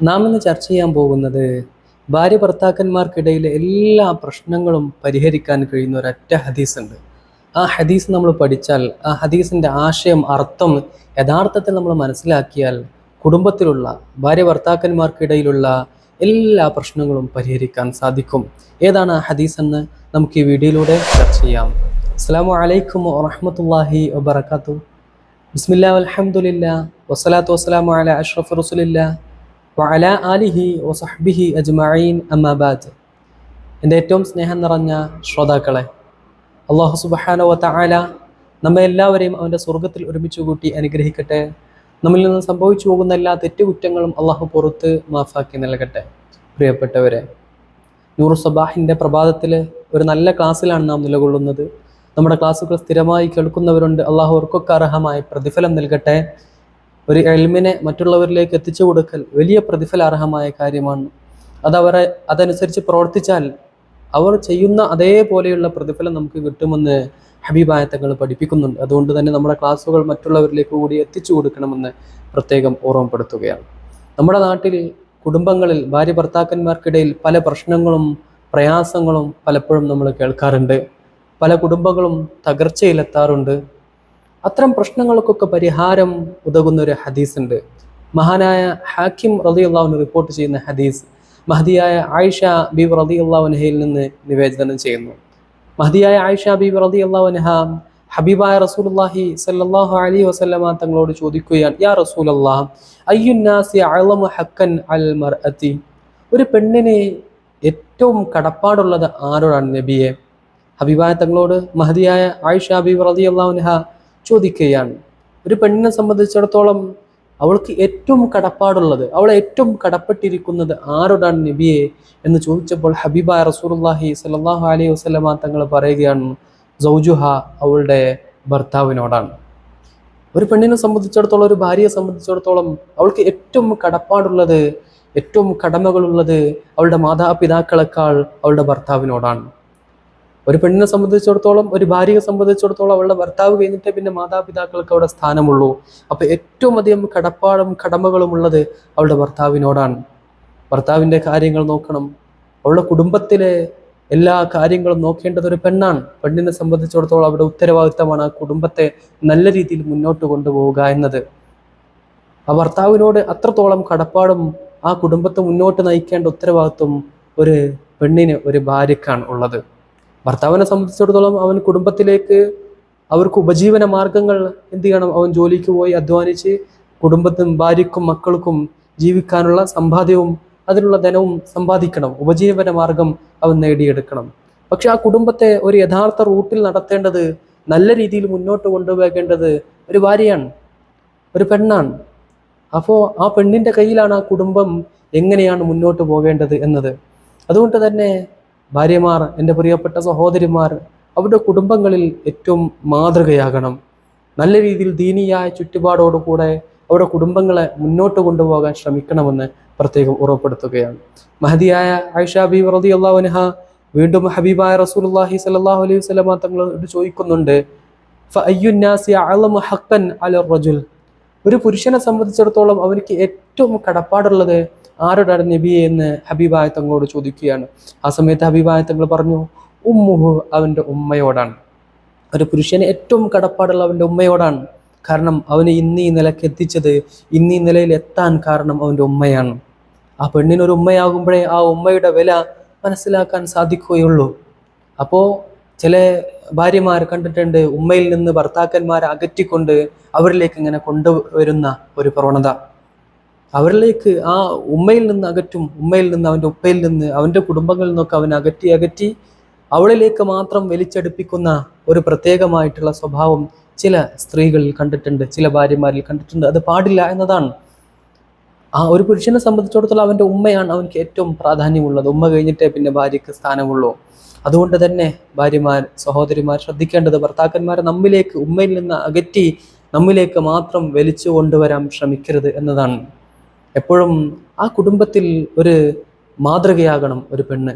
നാം ഇന്ന് ചർച്ച ചെയ്യാൻ പോകുന്നത് ഭാര്യ ഭർത്താക്കന്മാർക്കിടയിലെ എല്ലാ പ്രശ്നങ്ങളും പരിഹരിക്കാൻ കഴിയുന്ന ഒരൊറ്റ ഹദീസ് ഉണ്ട് ആ ഹദീസ് നമ്മൾ പഠിച്ചാൽ ആ ഹദീസിന്റെ ആശയം അർത്ഥം യഥാർത്ഥത്തിൽ നമ്മൾ മനസ്സിലാക്കിയാൽ കുടുംബത്തിലുള്ള ഭാര്യ ഭർത്താക്കന്മാർക്കിടയിലുള്ള എല്ലാ പ്രശ്നങ്ങളും പരിഹരിക്കാൻ സാധിക്കും. ഏതാണ് ആ ഹദീസ് എന്ന് നമുക്ക് ഈ വീഡിയോയിലൂടെ ചർച്ച ചെയ്യാം. അസ്സാം വലൈക്കും വറഹമത്തല്ലാഹി വബർക്കാത്തു ബിസ്മില്ലാ അലഹമുല്ല വസ്സലാത്തു വസ്സലാമു അല അഷ്റഫ് റസുലില്ലാ വഅല ആലിഹി വസഹ്ബിഹി അജ്മഈൻ അമ്മാബാദ് എന്റെ ഏറ്റവും സ്നേഹം നിറഞ്ഞ ശ്രോതാക്കളെ അള്ളാഹു സുബഹാന വ തആല നമ്മെ എല്ലാവരെയും അവന്റെ സ്വർഗത്തിൽ ഒരുമിച്ച് കൂട്ടി അനുഗ്രഹിക്കട്ടെ. നമ്മിൽ നിന്ന് സംഭവിച്ചു പോകുന്ന എല്ലാ തെറ്റുകുറ്റങ്ങളും അള്ളാഹു പുറത്ത് മാഫാക്കി നൽകട്ടെ. പ്രിയപ്പെട്ടവരെ നൂർ സബാഹിന്റെ പ്രഭാതത്തിൽ ഒരു നല്ല ക്ലാസ്സിലാണ് നാം നിലകൊള്ളുന്നത്. നമ്മുടെ ക്ലാസ്സുകൾ സ്ഥിരമായി കേൾക്കുന്നവരുണ്ട്. അള്ളാഹു അവർക്കൊക്കെ അർഹമായ പ്രതിഫലം നൽകട്ടെ. ഒരു എൽമിനെ മറ്റുള്ളവരിലേക്ക് എത്തിച്ചു കൊടുക്കൽ വലിയ പ്രതിഫലാർഹമായ കാര്യമാണ്. അതവരെ അതനുസരിച്ച് പ്രവർത്തിച്ചാൽ അവർ ചെയ്യുന്ന അതേപോലെയുള്ള പ്രതിഫലം നമുക്ക് കിട്ടുമെന്ന് ഹബീബായ തങ്ങൾ പഠിപ്പിക്കുന്നുണ്ട്. അതുകൊണ്ട് തന്നെ നമ്മുടെ ക്ലാസ്സുകൾ മറ്റുള്ളവരിലേക്ക് കൂടി എത്തിച്ചു കൊടുക്കണമെന്ന് പ്രത്യേകം ഓർമ്മപ്പെടുത്തുകയാണ്. നമ്മുടെ നാട്ടിൽ കുടുംബങ്ങളിൽ ഭാര്യ ഭർത്താക്കന്മാർക്കിടയിൽ പല പ്രശ്നങ്ങളും പ്രയാസങ്ങളും പലപ്പോഴും നമ്മൾ കേൾക്കാറുണ്ട്. പല കുടുംബങ്ങളും തകർച്ചയിലെത്താറുണ്ട്. അത്തരം പ്രശ്നങ്ങൾക്കൊക്കെ പരിഹാരം ഉതകുന്ന ഒരു ഹദീസുണ്ട്. മഹാനായ ഹാക്കിം റതി അള്ളാഹുന് റിപ്പോർട്ട് ചെയ്യുന്ന ഹദീസ് മഹദിയായ ആയിഷ ബീബ് റതി അള്ളാഹുനഹയിൽ നിന്ന് നിവേദനം ചെയ്യുന്നു. മഹദിയായ ആയിഷ ബീബ് റതി അള്ളാഹുനഹ ഹബീബായ റസൂലുള്ളാഹി സല്ലാഹു അലി വസല്ലമ തങ്ങളോട് ചോദിക്കുകയാണ് യാ റസൂലല്ലാഹ് അയ്യുന്നാസി അളമ ഹക്കൻ അൽ മർഅതി ഒരു പെണ്ണിനെ ഏറ്റവും കടപ്പാടുള്ളത് ആരോടാണ് നബിയെ? ഹബീബായ തങ്ങളോട് മഹദിയായ ആയിഷ ബീബ് റതി അള്ളാഹുനഹ ചോദിക്കുകയാണ് ഒരു പെണ്ണിനെ സംബന്ധിച്ചിടത്തോളം അവൾക്ക് ഏറ്റവും കടപ്പാടുള്ളത് അവളെ ഏറ്റവും കടപ്പെട്ടിരിക്കുന്നത് ആരോടാണ് നബിയെ എന്ന് ചോദിച്ചപ്പോൾ ഹബീബ റസൂലുള്ളാഹി സലാഹു അലൈഹി വസല്ലമ തങ്ങൾ പറയുകയാണ് സൗജുഹ അവളുടെ ഭർത്താവിനോടാണ്. ഒരു പെണ്ണിനെ സംബന്ധിച്ചിടത്തോളം ഒരു ഭാര്യയെ സംബന്ധിച്ചിടത്തോളം അവൾക്ക് ഏറ്റവും കടപ്പാടുള്ളത് ഏറ്റവും കടമകളുള്ളത് അവളുടെ മാതാപിതാക്കളെക്കാൾ അവളുടെ ഭർത്താവിനോടാണ്. ഒരു പെണ്ണിനെ സംബന്ധിച്ചിടത്തോളം ഒരു ഭാര്യയെ സംബന്ധിച്ചിടത്തോളം അവളുടെ ഭർത്താവ് കഴിഞ്ഞിട്ടേ പിന്നെ മാതാപിതാക്കൾക്ക് അവിടെ സ്ഥാനമുള്ളൂ. അപ്പൊ ഏറ്റവും അധികം കടപ്പാടും കടമകളും ഉള്ളത് അവളുടെ ഭർത്താവിനോടാണ്. ഭർത്താവിന്റെ കാര്യങ്ങൾ നോക്കണം. അവളുടെ കുടുംബത്തിലെ എല്ലാ കാര്യങ്ങളും നോക്കേണ്ടത് ഒരു പെണ്ണാണ്. പെണ്ണിനെ സംബന്ധിച്ചിടത്തോളം അവിടെ ഉത്തരവാദിത്തമാണ് ആ കുടുംബത്തെ നല്ല രീതിയിൽ മുന്നോട്ട് കൊണ്ടുപോവുക എന്നത്. ആ ഭർത്താവിനോട് അത്രത്തോളം കടപ്പാടും ആ കുടുംബത്തെ മുന്നോട്ട് നയിക്കേണ്ട ഉത്തരവാദിത്വം ഒരു പെണ്ണിന് ഒരു ഭാര്യക്കാണ് ഉള്ളത്. ഭർത്താവിനെ സംബന്ധിച്ചിടത്തോളം അവൻ കുടുംബത്തിലേക്ക് അവർക്ക് ഉപജീവന മാർഗങ്ങൾ എന്ത് ചെയ്യണം? അവൻ ജോലിക്ക് പോയി അധ്വാനിച്ച് കുടുംബത്തിനും ഭാര്യക്കും മക്കൾക്കും ജീവിക്കാനുള്ള സമ്പാദ്യവും അതിനുള്ള ധനവും സമ്പാദിക്കണം. ഉപജീവന മാർഗം അവൻ നേടിയെടുക്കണം. പക്ഷെ ആ കുടുംബത്തെ ഒരു യഥാർത്ഥ റൂട്ടിൽ നടത്തേണ്ടത് നല്ല രീതിയിൽ മുന്നോട്ട് കൊണ്ടുപോകേണ്ടത് ഒരു ഭാര്യയാണ് ഒരു പെണ്ണാണ്. അപ്പോൾ ആ പെണ്ണിന്റെ കയ്യിലാണ് ആ കുടുംബം എങ്ങനെയാണ് മുന്നോട്ട് പോകേണ്ടത് എന്നത്. അതുകൊണ്ട് തന്നെ ഭാര്യമാർ എന്റെ പ്രിയപ്പെട്ട സഹോദരിമാർ അവരുടെ കുടുംബങ്ങളിൽ ഏറ്റവും മാതൃകയാകണം. നല്ല രീതിയിൽ ദീനിയായ ചുറ്റുപാടോടുകൂടെ അവരുടെ കുടുംബങ്ങളെ മുന്നോട്ട് കൊണ്ടുപോകാൻ ശ്രമിക്കണമെന്ന് പ്രത്യേകം ഉറപ്പെടുത്തുകയാണ് മഹതിയായ ആയിഷ ബി റതി അള്ളാഹുനഹ വീണ്ടും ഹബീബായ റസൂലുള്ളാഹി സലാഹു അലൈഹി വസല്ലമ തങ്ങളോട് ചോദിക്കുന്നുണ്ട് ഒരു പുരുഷനെ സംബന്ധിച്ചിടത്തോളം അവർക്ക് ഏറ്റവും കടപ്പാടുള്ളത് ആരോടാണ് നബിയെ എന്ന് ഹബീബായ ചോദിക്കുകയാണ്. ആ സമയത്ത് ഹബീബായ പറഞ്ഞു ഉമ്മുഹു അവന്റെ ഉമ്മയോടാണ്. ഒരു പുരുഷന് ഏറ്റവും കടപ്പാടുള്ള അവന്റെ ഉമ്മയോടാണ്. കാരണം അവന് ഇന്ന് ഈ എത്തിച്ചത് ഇന്ന് ഈ നിലയിൽ എത്താൻ കാരണം അവന്റെ ഉമ്മയാണ്. ആ പെണ്ണിനൊരു ഉമ്മയാകുമ്പോഴേ ആ ഉമ്മയുടെ വില മനസ്സിലാക്കാൻ സാധിക്കുകയുള്ളൂ. അപ്പോൾ ചില ഭാര്യമാർ കണ്ടിട്ടുണ്ട് ഉമ്മയിൽ നിന്ന് ഭർത്താക്കന്മാരെ അകറ്റിക്കൊണ്ട് അവരിലേക്ക് ഇങ്ങനെ കൊണ്ടുവരുന്ന ഒരു പ്രവണത. അവരിലേക്ക് ആ ഉമ്മയിൽ നിന്ന് അകറ്റും ഉമ്മയിൽ നിന്ന് അവന്റെ ഉപ്പയിൽ നിന്ന് അവന്റെ കുടുംബങ്ങളിൽ നിന്നൊക്കെ അവൻ അകറ്റി അകറ്റി അവളിലേക്ക് മാത്രം വലിച്ചടുപ്പിക്കുന്ന ഒരു പ്രത്യേകമായിട്ടുള്ള സ്വഭാവം ചില സ്ത്രീകളിൽ കണ്ടിട്ടുണ്ട് ചില ഭാര്യമാരിൽ കണ്ടിട്ടുണ്ട്. അത് പാടില്ല എന്നതാണ്. ആ ഒരു പുരുഷനെ സംബന്ധിച്ചിടത്തോളം അവന്റെ ഉമ്മയാണ് അവൻക്ക് ഏറ്റവും പ്രാധാന്യമുള്ളത്. ഉമ്മ കഴിഞ്ഞിട്ടേ പിന്നെ ഭാര്യയ്ക്ക് സ്ഥാനമുള്ളൂ. അതുകൊണ്ട് തന്നെ ഭാര്യമാർ സഹോദരിമാർ ശ്രദ്ധിക്കേണ്ടത് ഭർത്താക്കന്മാരെ നമ്മിലേക്ക് ഉമ്മയിൽ നിന്ന് അകറ്റി നമ്മിലേക്ക് മാത്രം വലിച്ചു കൊണ്ടുവരാൻ ശ്രമിക്കരുത് എന്നതാണ്. എപ്പോഴും ആ കുടുംബത്തിൽ ഒരു മാതൃകയാകണം ഒരു പെണ്ണ്.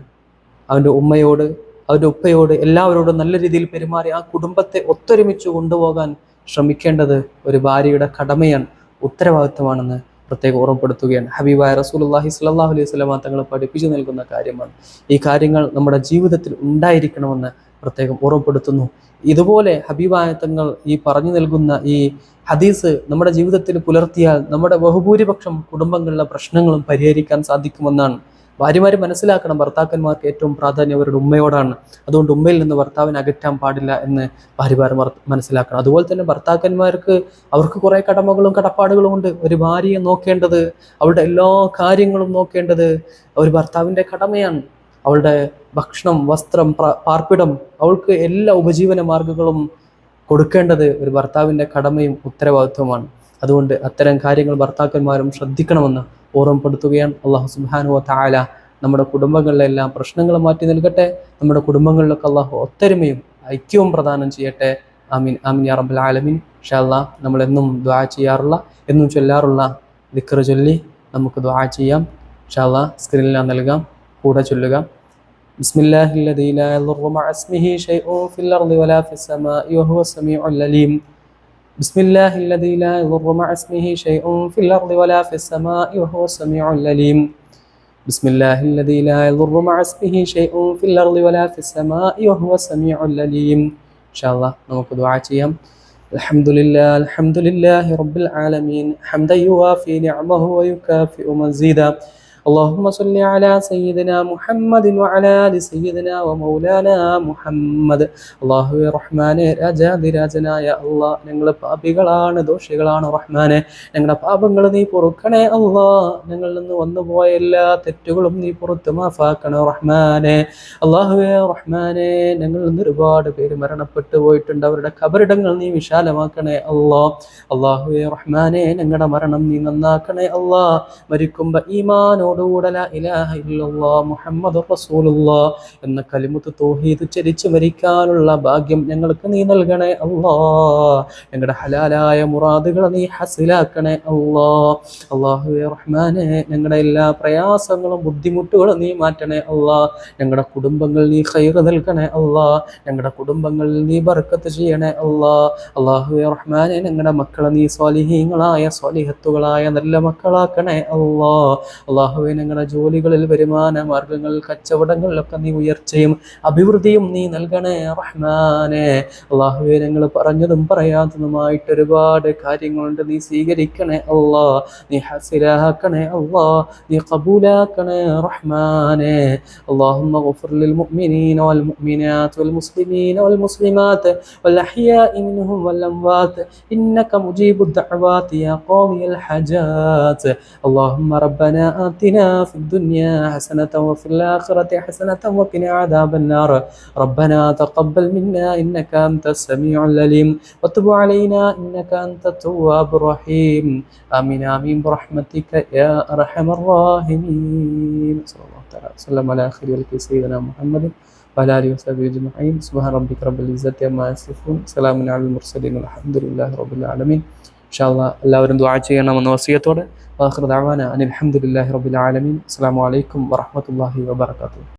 അവന്റെ ഉമ്മയോട് അവന്റെ ഉപ്പയോട് എല്ലാവരോടും നല്ല രീതിയിൽ പെരുമാറി ആ കുടുംബത്തെ ഒത്തൊരുമിച്ച് കൊണ്ടുപോകാൻ ശ്രമിക്കേണ്ടത് ഒരു ഭാര്യയുടെ കടമയാണ് ഉത്തരവാദിത്തമാണെന്ന് പ്രത്യേകം ഓർമ്മപ്പെടുത്തുകയാണ്. ഹബീബായ റസൂലുള്ളാഹി സ്വല്ലല്ലാഹു അലൈഹി വസല്ലമ തങ്ങൾ പഠിപ്പിച്ചു നൽകുന്ന കാര്യമാണ്. ഈ കാര്യങ്ങൾ നമ്മുടെ ജീവിതത്തിൽ ഉണ്ടായിരിക്കണമെന്ന് പ്രത്യേകം ഓർമ്മപ്പെടുത്തുന്നു. ഇതുപോലെ ഹബീബായ തങ്ങൾ ഈ പറഞ്ഞു നൽകുന്ന ഈ ഹദീസ് നമ്മുടെ ജീവിതത്തിൽ പുലർത്തിയാൽ നമ്മുടെ ബഹുഭൂരിപക്ഷം കുടുംബങ്ങളിലെ പ്രശ്നങ്ങളും പരിഹരിക്കാൻ സാധിക്കുമെന്നാണ് ഭാര്യമാർ മനസ്സിലാക്കണം ഭർത്താക്കന്മാർക്ക് ഏറ്റവും പ്രാധാന്യം അവരുടെ ഉമ്മയോടാണ്. അതുകൊണ്ട് ഉമ്മയിൽ നിന്ന് ഭർത്താവിനെ അകറ്റാൻ പാടില്ല എന്ന് ഭാര്യമാർ മനസ്സിലാക്കണം. അതുപോലെ തന്നെ ഭർത്താക്കന്മാർക്ക് അവർക്ക് കുറേ കടമകളും കടപ്പാടുകളും ഉണ്ട്. ഒരു ഭാര്യയെ നോക്കേണ്ടത് അവളുടെ എല്ലാ കാര്യങ്ങളും നോക്കേണ്ടത് ഒരു ഭർത്താവിന്റെ കടമയാണ്. അവളുടെ ഭക്ഷണം വസ്ത്രം പാർപ്പിടം അവൾക്ക് എല്ലാ ഉപജീവന മാർഗങ്ങളും കൊടുക്കേണ്ടത് ഒരു ഭർത്താവിന്റെ കടമയും ഉത്തരവാദിത്വമാണ് അതുകൊണ്ട് അത്തരം കാര്യങ്ങൾ ഭർത്താക്കന്മാരും ശ്രദ്ധിക്കണമെന്ന് ഓർമ്മപ്പെടുത്തുകയാണ് അള്ളാഹു സുബാനു താല നമ്മുടെ കുടുംബങ്ങളിലെല്ലാം പ്രശ്നങ്ങൾ മാറ്റി നൽകട്ടെ നമ്മുടെ കുടുംബങ്ങളിലൊക്കെ അള്ളാഹു ഒത്തൊരുമയും ഐക്യവും പ്രദാനം ചെയ്യട്ടെ ആമീൻ ആമീൻ യാ റബ്ബൽ ആലമീൻ ഷാല്ല നമ്മൾ എന്നും ദ്വാ ചെയ്യാറുള്ള എന്നും ചൊല്ലാറുള്ള ദിക്കറ് ചൊല്ലി നമുക്ക് ദ്വാ ചെയ്യാം ഷാല്ല സ്ക്രീനിൽ ഞാൻ നൽകാം കൂടെ ചൊല്ലുക بسم الله الذي لا يضر مع اسمه شيء في الأرض ولا في السماء وهو السميع العليم بسم الله الذي لا يضر مع اسمه شيء في الأرض ولا في السماء وهو السميع العليم بسم الله الذي لا يضر مع اسمه شيء في الأرض ولا في السماء وهو السميع العليم إن شاء الله نوقف دعاتي الحمد لله الحمد لله رب العالمين حمدا يوافي نعمه ويكافئ مزيدا اللهم صل على سيدنا محمد وعلى آل سيدنا ومولانا محمد അള്ളാഹുവെ റഹ്മാനെ രാജാതിരാജനായ അള്ളാഹ് ഞങ്ങൾ പാപികളാണ് ദോഷികളാണ് റഹ്മാനെ ഞങ്ങളുടെ പാപങ്ങൾ നീ പൊറുക്കണേ അള്ളാ ഞങ്ങളിൽ നിന്ന് വന്നുപോയ എല്ലാ തെറ്റുകളും നീ പുറത്ത് മാഫാക്കണേ റഹ്മാനെ അള്ളാഹുവെ റഹ്മാനെ ഞങ്ങളിൽ നിന്ന് ഒരുപാട് പേര് മരണപ്പെട്ടു പോയിട്ടുണ്ട് അവരുടെ കബറിടങ്ങൾ നീ വിശാലമാക്കണേ അള്ളാ അള്ളാഹുവെ റഹ്മാനെ ഞങ്ങളുടെ മരണം നീ നന്നാക്കണേ അള്ളാ മരിക്കുമ്പോ ഈമാനോടുകൂടെ റസൂലുള്ള എന്ന കലിമുത്ത് തൗഹീദ് ചരിച്ചു മരിക്കാനുള്ള ഭാഗ്യം ഞങ്ങൾക്ക് നീ നൽകണേ അള്ളാ ഞങ്ങളുടെ ഹലാലായ മുറാദുകൾ നീ ഹസിലാക്കണേ അള്ളാ അള്ളാഹു റഹ്മാനെ ഞങ്ങളുടെ എല്ലാ പ്രയാസങ്ങളും ബുദ്ധിമുട്ടുകളും നീ മാറ്റണേ അള്ളാ ഞങ്ങളുടെ കുടുംബങ്ങൾ നീ ഖൈർ നൽകണേ അള്ളാ ഞങ്ങളുടെ കുടുംബങ്ങളിൽ നീ ബർക്കത്ത് ചെയ്യണേ അള്ളാ അള്ളാഹു റഹ്മാനെ ഞങ്ങളുടെ മക്കളെ നീ സ്വാലിഹീങ്ങളായ സ്വാലിഹത്തുകളായ നല്ല മക്കളാക്കണേ അള്ളാ അള്ളാഹുവെ ഞങ്ങളുടെ ജോലികളിൽ വരുമാന മാർഗങ്ങൾ കച്ചവടങ്ങളിലൊക്കെ നീ ഉയർച്ചയും അഭിവൃദ്ധിയും നീ നൽകണേ റഹ്മാനെ അള്ളാഹുവെ ഞങ്ങൾ പറഞ്ഞതും പറയാത്തതുമായിട്ട് ഒരുപാട് കാര്യങ്ങളുണ്ട് നീ സ്വീകരിക്കണേ അള്ളാ നീ ഹസിലാക്കണേ അള്ളാ നീ കബൂലാക്കണേ റഹ്മാനെ اللهم اغفر للمؤمنين والمؤمنات والمسلمين والمسلمات والأحياء منهم والأموات إنك مجيب الدعوات يا قاضي الحاجات اللهم ربنا آتنا في الدنيا حسنة وفي الآخرة حسنة وقنا عذاب النار. ربنا تقبل منا إنك أنت السميع العليم. وتب علينا إنك أنت التواب الرحيم. آمين آمين. برحمتك يا أرحم الراحمين. صلى الله تعالى وسلم على خلق سيدنا محمد وعلى آله وصحبه أجمعين. سبحان ربك رب العزة عما يصفون. سلام على المرسلين والحمد لله رب العالمين. ഇൻഷാല്ല എല്ലാവരും ദ്വാ ചെയ്യണമെന്ന വസിയത്തോടെ. വാഹൃദാവാന അനിൽ അഹമ്മദില്ലാഹി റബുൽ ആലമീൻ. അസ്സാം വലൈക്കും വറഹമത്തല്ലാഹി വാബർക്കാത്തു